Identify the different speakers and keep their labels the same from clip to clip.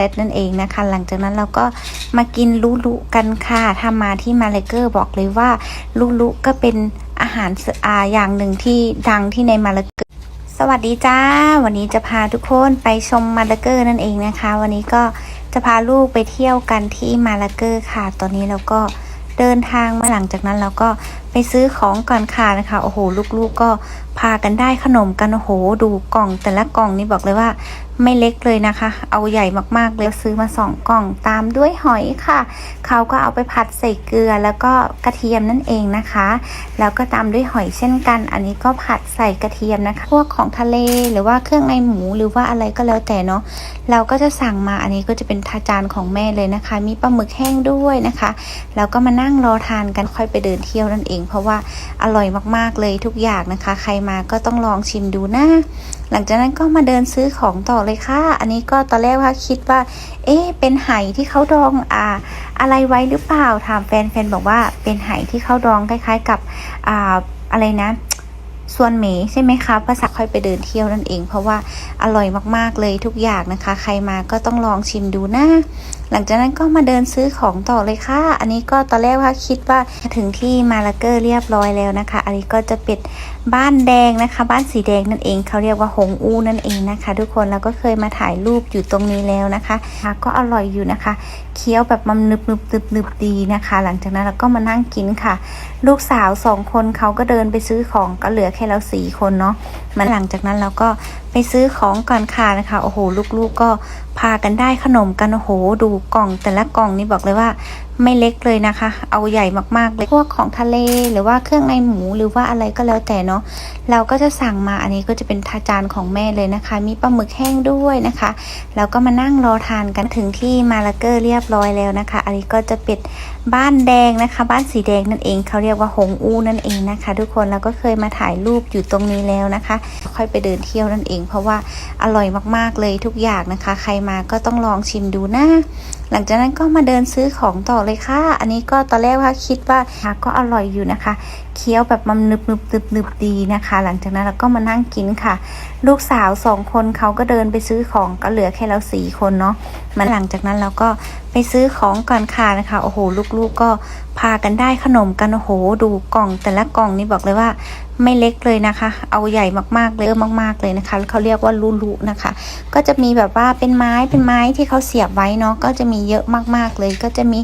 Speaker 1: เซตนั่นเองนะคะ หลังจากนั้นเราก็มากินลูลุกันค่ะถ้ามาที่มาเลเกอร์บอกเลยว่าลูลุก็เป็นอาหารเสอาอย่างหนึ่งที่ดังที่ในมาเลเกอร์สวัสดีจ้า วันนี้จะพาทุกคนไปชมมาลเกอร์นั่นเองนะคะ วันนี้ก็จะพาลูกไปเที่ยวกันที่มาลเกอร์ค่ะ ตอนนี้เราก็เดินทางมาหลังจากนั้นเราก็ไปซื้อของก่อนค่ะนะคะโอ้โหลูกๆก็พากันได้ขนมกันโอ้โหดูกล่อง แต่ละกล่องนี่บอกเลยว่า ไม่เล็กเลยนะคะ เอาใหญ่มากๆเลยซื้อมาสองกล่องตามด้วยหอยค่ะเขาก็เอาไปผัดใส่เกลือแล้วก็กระเทียมนั่นเองนะคะ แล้วก็ตามด้วยหอยเช่นกัน อันนี้ก็ผัดใส่กระเทียมนะคะ พวกของทะเลหรือว่าเครื่องในหมูหรือว่าอะไรก็แล้วแต่เนาะเราก็จะสั่งมาอันนี้ก็จะเป็นทาจานของแม่เลยนะคะ มีปลาหมึกแห้งด้วยนะคะแล้วก็มานั่งรอทานกันค่อยไปเดินเที่ยวนั่นเอง เพราะว่าอร่อยมากๆเลยทุกอย่างนะคะ ใครมาก็ต้องลองชิมดูนะ หลังจากนั้นก็มาเดินซื้อของต่อเลยค่ะ อันนี้ก็ตอนแรกว่าคิดว่า เอ๊ะเป็นไหที่เขาดองอ่าอะไรไว้หรือเปล่าถามแฟนแฟนบอกว่าเป็นไหที่เขาดองคล้าย ๆ กับอ่าอะไรนะส่วนเหมใช่ไหมคะภาษาค่อยไปเดินเที่ยวนั่นเอง เพราะว่าอร่อยมากๆเลยทุกอย่างนะคะ ใครมาก็ต้องลองชิมดูนะ หลังจากนั้นก็มาเดินซื้อของต่อเลยค่ะ อันนี้ก็ตอนแรกว่าคิดว่าถึงที่มาลาเกอร์เรียบร้อยแล้วนะคะ อันนี้ก็จะเป็นบ้านแดงนะคะ บ้านสีแดงนั่นเองเขาเรียกว่าหงอูนั่นเองนะคะ ทุกคนเราก็เคยมาถ่ายรูปอยู่ตรงนี้แล้วนะคะก็อร่อยอยู่นะคะเคี้ยวแบบมันนึบนึบนึบนึบดีนะคะ หลังจากนั้นเราก็มานั่งกินค่ะ ลูกสาวสองคนเขาก็เดินไปซื้อของก็เหลือแค่เราสี่คนเนาะมันหลังจากนั้นเราก็ไปซื้อของก่อนค่ะนะคะโอ้โหลูกๆก็พากันได้ขนมกันโอ้โหดูกล่องแต่ละกล่องนี่บอกเลยว่า ไม่เล็กเลยนะคะ เอาใหญ่มากๆเลยพวกของทะเลหรือว่าเครื่องในหมูหรือว่าอะไรก็แล้วแต่เนาะเราก็จะสั่งมาอันนี้ก็จะเป็นทาจานของแม่เลยนะคะ มีปลาหมึกแห้งด้วยนะคะแล้วก็มานั่งรอทานกันถึงที่มาลาเกอร์เรียบร้อยแล้วนะคะ อันนี้ก็จะเป็นบ้านแดงนะคะ บ้านสีแดงนั่นเองเขาเรียกว่าหงอูนั่นเองนะคะ ทุกคนเราก็เคยมาถ่ายรูปอยู่ตรงนี้แล้วนะคะ ค่อยไปเดินเที่ยวนั่นเอง เพราะว่าอร่อยมากๆเลยทุกอย่างนะคะ ใครมาก็ต้องลองชิมดูนะหลังจากนั้นก็มาเดินซื้อของต่อเลยค่ะ อันนี้ก็ตอนแรกว่าคิดว่าก็อร่อยอยู่นะคะ เคี้ยวแบบมันนึบนึบนึบนึบดีนะคะ หลังจากนั้นเราก็มานั่งกินค่ะ ลูกสาวสองคนเขาก็เดินไปซื้อของก็เหลือแค่เราสี่คนเนาะมันหลังจากนั้นเราก็ไปซื้อของก่อนค่ะนะคะโอ้โหลูกๆก็พากันได้ขนมกันโอ้โห ดูกล่องแต่ละกล่องนี่บอกเลยว่าไม่เล็กเลยนะคะ เอาใหญ่มากๆเลยมาก ๆเลยนะคะเขาเรียกว่าลูลุนะคะ ก็จะมีแบบว่าเป็นไม้เป็นไม้ที่เขาเสียบไว้เนาะก็จะมีเยอะมากๆเลย ก็จะมี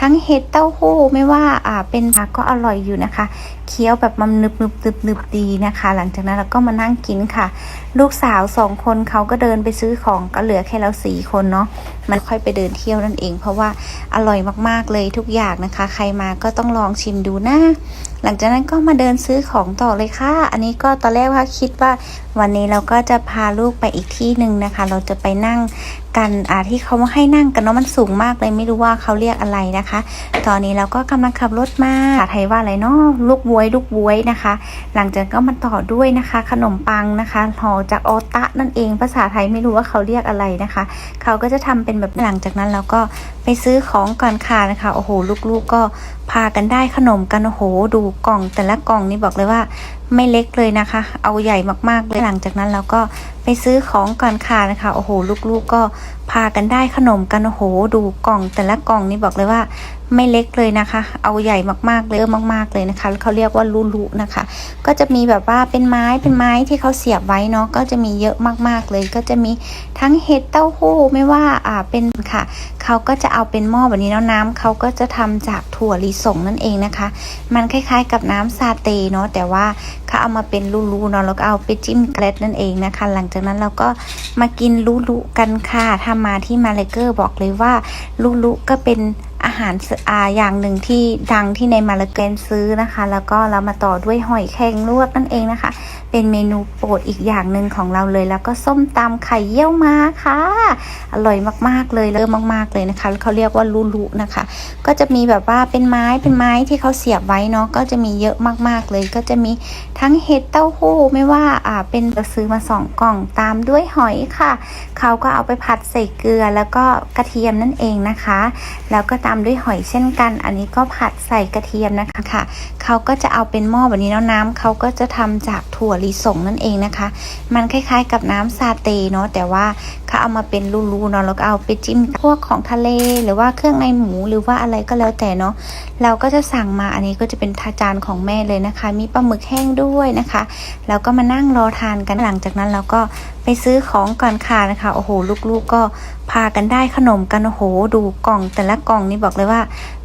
Speaker 1: ทั้งเห็ดเต้าหู้ไม่ว่าอ่าเป็นผักก็อร่อยอยู่นะคะ เคี้ยวแบบมันนึบนึบนึบนึบดีนะคะ หลังจากนั้นเราก็มานั่งกินค่ะ ลูกสาวสองคนเขาก็เดินไปซื้อของก็เหลือแค่เราสี่คนเนาะมันค่อยไปเดินเที่ยวนั่นเอง เพราะว่าอร่อยมากๆเลยทุกอย่างนะคะ ใครมาก็ต้องลองชิมดูนะ หลังจากนั้นก็มาเดินซื้อของต่อเลยค่ะ อันนี้ก็ตอนแรกว่าคิดว่าวันนี้เราก็จะพาลูกไปอีกที่หนึ่งนะคะ เราจะไปนั่ง กันอ่าที่เขาให้นั่งกันเนาะมันสูงมากเลยไม่รู้ว่าเขาเรียกอะไรนะคะ ตอนนี้เราก็กำลังขับรถมาภาษาไทยว่าอะไรเนาะลูกบวยลูกบวยนะคะ หลังจากก็มาต่อด้วยนะคะ ขนมปังนะคะห่อจากโอตะนั่นเองภาษาไทยไม่รู้ว่าเขาเรียกอะไรนะคะ เขาก็จะทำเป็นแบบหลังจากนั้นเราก็ไปซื้อของก่อนค่ะนะคะโอ้โหลูกๆก็พากันได้ขนมกันโอ้โหดูกล่อง แต่ละกล่องนี่บอกเลยว่า ไม่เล็กเลยนะคะ เอาใหญ่มากๆเลยหลังจากนั้นเราก็ไปซื้อของก่อนค่ะนะคะโอ้โหลูกๆก็พากันได้ขนมกันโอ้โหดูกล่อง แต่ละกล่องนี่บอกเลยว่า ไม่เล็กเลยนะคะ เอาใหญ่มากๆเลยมาก ๆเลยนะคะเขาเรียกว่าลูลุนะคะ ก็จะมีแบบว่าเป็นไม้เป็นไม้ที่เขาเสียบไว้เนาะก็จะมีเยอะมาก ๆเลย ก็จะมีทั้งเห็ดเต้าหู้ไม่ว่าอ่าเป็นค่ะเขาก็จะเอาเป็นหม้อแบบนี้แล้วน้ำเขาก็จะทำจากถั่วลิสงนั่นเองนะคะ มันคล้ายๆกับน้ำซาเตเนาะแต่ว่าเขาเอามาเป็นลูๆเนาะแล้วก็เอาไปจิ้มเกล็ดนั่นเองนะคะ หลังจากนั้นเราก็มากินลูลุกันค่ะถ้ามาที่มาเลเกอร์บอกเลยว่าลูลุก็เป็น อาหารอาอย่างหนึ่งที่ดังที่ในมาเลเกนซื้อนะคะ แล้วก็เรามาต่อด้วยหอยแครงลวกนั่นเองนะคะ เป็นเมนูโปรดอีกอย่างหนึ่งของเราเลย แล้วก็ส้มตำไข่เยี่ยวม้าค่ะ อร่อยมากๆเลยเลิศมาก ๆเลยนะคะเขาเรียกว่าลูลุนะคะ ก็จะมีแบบว่าเป็นไม้เป็นไม้ที่เขาเสียบไว้เนาะก็จะมีเยอะมากๆเลย ก็จะมีทั้งเห็ดเต้าหู้ไม่ว่าอ่าเป็นซื้อมาสองกล่องตามด้วยหอยค่ะเขาก็เอาไปผัดใส่เกลือแล้วก็กระเทียมนั่นเองนะคะ แล้วก็ตามด้วยหอยเช่นกัน อันนี้ก็ผัดใส่กระเทียมนะคะค่ะเขาก็จะเอาเป็นหม้อแบบนี้แล้วน้ำเขาก็จะทำจากถั่วลิสงนั่นเองนะคะ มันคล้ายๆกับน้ำซาเตเนาะแต่ว่าเขาเอามาเป็นรูๆเนาะแล้วก็เอาไปจิ้มพวกของทะเลหรือว่าเครื่องในหมูหรือว่าอะไรก็แล้วแต่เนาะเราก็จะสั่งมาอันนี้ก็จะเป็นทาจานของแม่เลยนะคะ มีปลาหมึกแห้งด้วยนะคะแล้วก็มานั่งรอทานกันหลังจากนั้นเราก็ไปซื้อของก่อนค่ะนะคะโอ้โหลูกๆก็พากันได้ขนมกันโอ้โห ดูกล่องแต่ละกล่องนี่บอกเลยว่า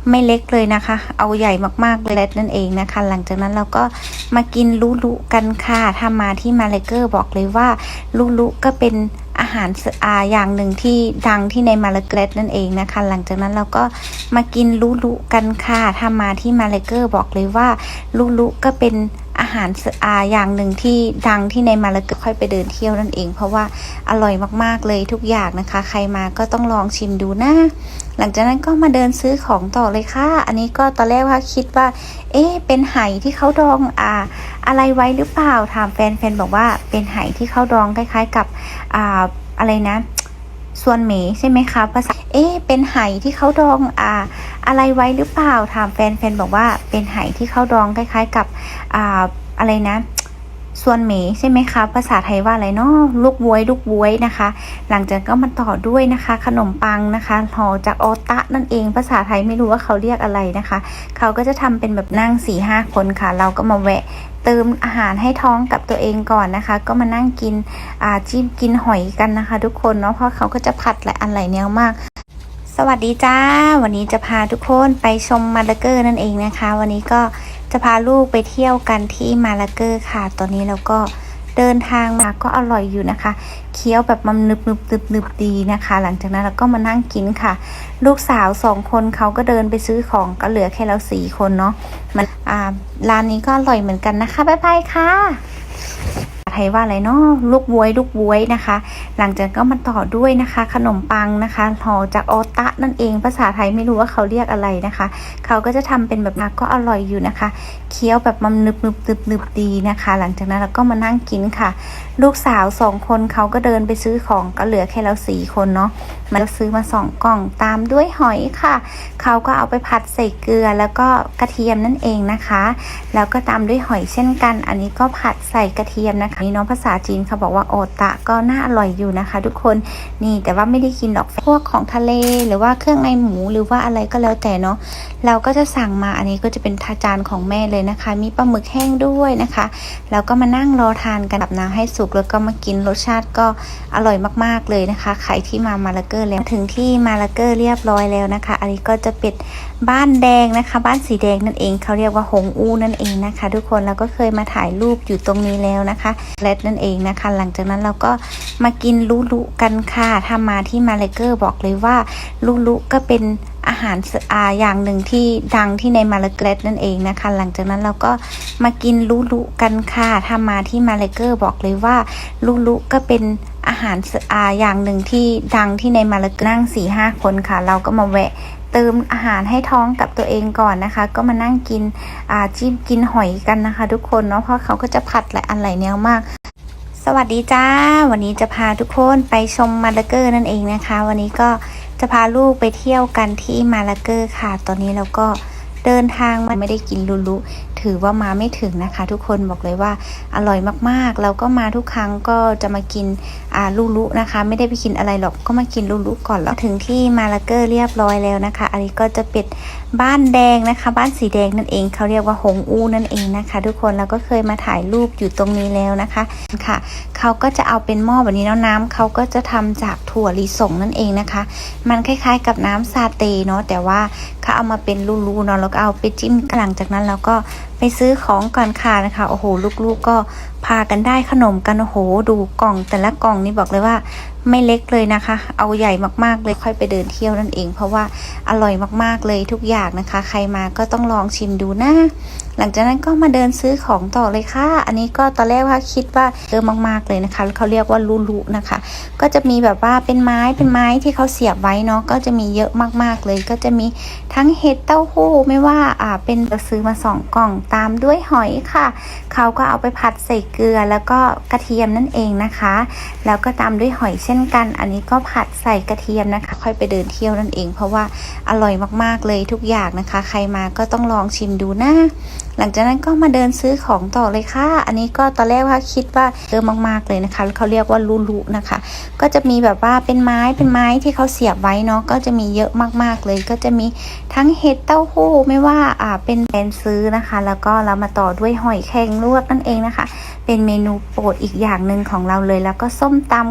Speaker 1: ไม่เล็กเลยนะคะ เอาใหญ่มากๆเลยนั่นเองนะคะ หลังจากนั้นเราก็มากินลูลุกันค่ะถ้ามาที่มาเลเกอร์บอกเลยว่าลูลุก็เป็นอาหารอาอย่างหนึ่งที่ดังที่ในมาเลเกอร์นั่นเองนะคะ หลังจากนั้นเราก็มากินลูลุกันค่ะถ้ามาที่มาเลเกอร์บอกเลยว่าลูลุก็เป็น อาหารอาอย่างหนึ่งที่ดังที่ในมาเลเกอร์ค่อยไปเดินเที่ยวนั่นเอง เพราะว่าอร่อยมากๆเลยทุกอย่างนะคะ ใครมาก็ต้องลองชิมดูนะ หลังจากนั้นก็มาเดินซื้อของต่อเลยค่ะ อันนี้ก็ตอนแรกว่าคิดว่า เอ๊ะเป็นไหที่เขาดองอ่าอะไรไว้หรือเปล่าถามแฟนแฟนบอกว่าเป็นไหที่เขาดองคล้าย ๆ กับอ่าอะไรนะ ส่วนเหมใช่ไหมคะภาษาเอ๊ะเป็นไหที่เขาดองอ่าอะไรไว้หรือเปล่าถามแฟนแฟนบอกว่าเป็นไหที่เขาดองคล้าย ๆ กับอ่าอะไรนะ ส่วนเหมใช่ไหมคะ ภาษาไทยว่าอะไรเนาะลูกบวยลูกบวยนะคะ หลังจากก็มาต่อด้วยนะคะ ขนมปังนะคะห่อจากโอตะนั่นเองภาษาไทยไม่รู้ว่าเขาเรียกอะไรนะคะ เขาก็จะทำเป็นแบบนั่งสี่ห้าคนค่ะ เราก็มาแวะเติมอาหารให้ท้องกับตัวเองก่อนนะคะ ก็มานั่งกินจิ้มกินหอยกันนะคะ ทุกคนเนาะเพราะเขาก็จะผัดหลายอันหลายแนวมากสวัสดีจ้า วันนี้จะพาทุกคนไปชมมาลาเกอร์นั่นเองนะคะ วันนี้ก็ จะพาลูกไปเที่ยวกันที่มาลาเกอร์ค่ะ ตอนนี้เราก็เดินทางมาก็อร่อยอยู่นะคะ เคี้ยวแบบมันนึบนึบนึบนึบดีนะคะ หลังจากนั้นเราก็มานั่งกินค่ะ ลูกสาวสองคนเขาก็เดินไปซื้อของก็เหลือแค่เราสี่คนเนาะมันอ่าร้านนี้ก็อร่อยเหมือนกันนะคะบ๊ายบายค่ะ ทยว่าอะไรเนาะลูกบวยลูกบวยนะคะ หลังจากก็มาต่อด้วยนะคะ ขนมปังนะคะห่อจากโอตะนั่นเองภาษาไทยไม่รู้ว่าเขาเรียกอะไรนะคะ เขาก็จะทำเป็นแบบนักก็อร่อยอยู่นะคะ เคี้ยวแบบมันนึบนึบนึบนึบดีนะคะ หลังจากนั้นเราก็มานั่งกินค่ะ ลูกสาวสองคนเขาก็เดินไปซื้อของก็เหลือแค่เราสี่คนเนาะ มันซื้อมาสองกล่องตามด้วยหอยค่ะ เขาก็เอาไปผัดใส่เกลือแล้วก็กระเทียมนั่นเองนะคะ แล้วก็ตามด้วยหอยเช่นกัน อันนี้ก็ผัดใส่กระเทียมนะคะนี่น้องภาษาจีนเขาบอกว่าโอตะก็น่าอร่อยอยู่นะคะ ทุกคนนี่แต่ว่าไม่ได้กินหรอกพวกของทะเลหรือว่าเครื่องในหมูหรือว่าอะไรก็แล้วแต่เนาะเราก็จะสั่งมาอันนี้ก็จะเป็นทาจานของแม่เลยนะคะ มีปลาหมึกแห้งด้วยนะคะ แล้วก็มานั่งรอทานกันแบบน้ำให้สุกแล้วก็มากินรสชาติก็อร่อยมากๆเลยนะคะใครที่มามาแลาเกอร์แล้วถึงที่มาลาเกอร์เรียบร้อยแล้วนะคะ อันนี้ก็จะเป็นบ้านแดงนะคะ บ้านสีแดงนั่นเองเขาเรียกว่าหงอูนั่นเองนะคะ ทุกคนเราก็เคยมาถ่ายรูปอยู่ตรงนี้แล้วนะคะเลดนั่นเองนะคะ หลังจากนั้นเราก็มากินลูลุกันค่ะถ้ามาที่มาลาเกอร์บอกเลยว่าลูลุก็เป็นอาหารอาอย่างหนึ่งที่ดังที่ในมาลาเกรดนั่นเองนะคะ หลังจากนั้นเราก็มากินลูลุกันค่ะถ้ามาที่มาลาเกอร์บอกเลยว่าลูลุก็เป็น หารอาอย่างหนึ่งที่ดังที่ในมาลาเกอร์นั่งสี่ห้าคนค่ะ เราก็มาแวะเติมอาหารให้ท้องกับตัวเองก่อนนะคะ ก็มานั่งกินอาจิ้มกินหอยกันนะคะ ทุกคนเนาะเพราะเขาก็จะผัดหลายอันหลายแนวมากสวัสดีจ้า วันนี้จะพาทุกคนไปชมมาลาเกอร์นั่นเองนะคะ วันนี้ก็จะพาลูกไปเที่ยวกันที่มาลาเกอร์ค่ะ ตอนนี้เราก็เดินทางมาไม่ได้กินลุลุถือว่ามาไม่ถึงนะคะ ทุกคนบอกเลยว่าอร่อยมากๆเราก็มาทุกครั้งก็จะมากินอ่าลุลุนะคะ ไม่ได้ไปกินอะไรหรอกก็มากินลุลุก่อนแล้วถึงที่มาลาเกอร์เรียบร้อยแล้วนะคะ อันนี้ก็จะเป็นบ้านแดงนะคะ บ้านสีแดงนั่นเองเขาเรียกว่าหงอูนั่นเองนะคะ ทุกคนเราก็เคยมาถ่ายรูปอยู่ตรงนี้แล้วนะคะค่ะเขาก็จะเอาเป็นหม้อแบบนี้แล้วน้ำเขาก็จะทำจากถั่วลิสงนั่นเองนะคะ มันคล้าย ๆ กับน้ำซาเตเนาะแต่ว่าเขาเอามาเป็นรูๆเนาะแล้วก็เอาไปจิ้มหลังจากนั้นเราก็ไปซื้อของก่อนค่ะนะคะโอ้โหลูกๆก็พากันได้ขนมกันโอ้โห ดูกล่องแต่ละกล่องนี่บอกเลยว่าไม่เล็กเลยนะคะ เอาใหญ่มากๆเลยค่อยไปเดินเที่ยวนั่นเอง เพราะว่าอร่อยมากๆเลยทุกอย่างนะคะ ใครมาก็ต้องลองชิมดูนะ หลังจากนั้นก็มาเดินซื้อของต่อเลยค่ะ อันนี้ก็ตอนแรกว่าคิดว่าเยอะมากๆเลยนะคะเขาเรียกว่าลูลุนะคะ ก็จะมีแบบว่าเป็นไม้เป็นไม้ที่เขาเสียบไว้เนาะก็จะมีเยอะมากๆเลย ก็จะมีทั้งเห็ดเต้าหู้ไม่ว่าอ่าเป็นซื้อมาสองกล่องตามด้วยหอยค่ะ เขาก็เอาไปผัดใส่เกลือแล้วก็กระเทียมนั่นเองนะคะ แล้วก็ตามด้วยหอยเช่นกัน อันนี้ก็ผัดใส่กระเทียมนะคะ ค่อยไปเดินเที่ยวนั่นเอง เพราะว่าอร่อยมากๆเลยทุกอย่างนะคะ ใครมาก็ต้องลองชิมดูนะ หลังจากนั้นก็มาเดินซื้อของต่อเลยค่ะ อันนี้ก็ตอนแรกว่าคิดว่าเยอะมากๆเลยนะคะเขาเรียกว่าลูลุนะคะ ก็จะมีแบบว่าเป็นไม้เป็นไม้ที่เขาเสียบไว้เนาะก็จะมีเยอะมากๆเลย ก็จะมีทั้งเห็ดเต้าหู้ไม่ว่าอ่าเป็นแบรนด์ซื้อนะคะ แล้วก็เรามาต่อด้วยหอยแครงลวกนั่นเองนะคะ เป็นเมนูโปรดอีกอย่างหนึ่งของเราเลยแล้วก็ส้มตำ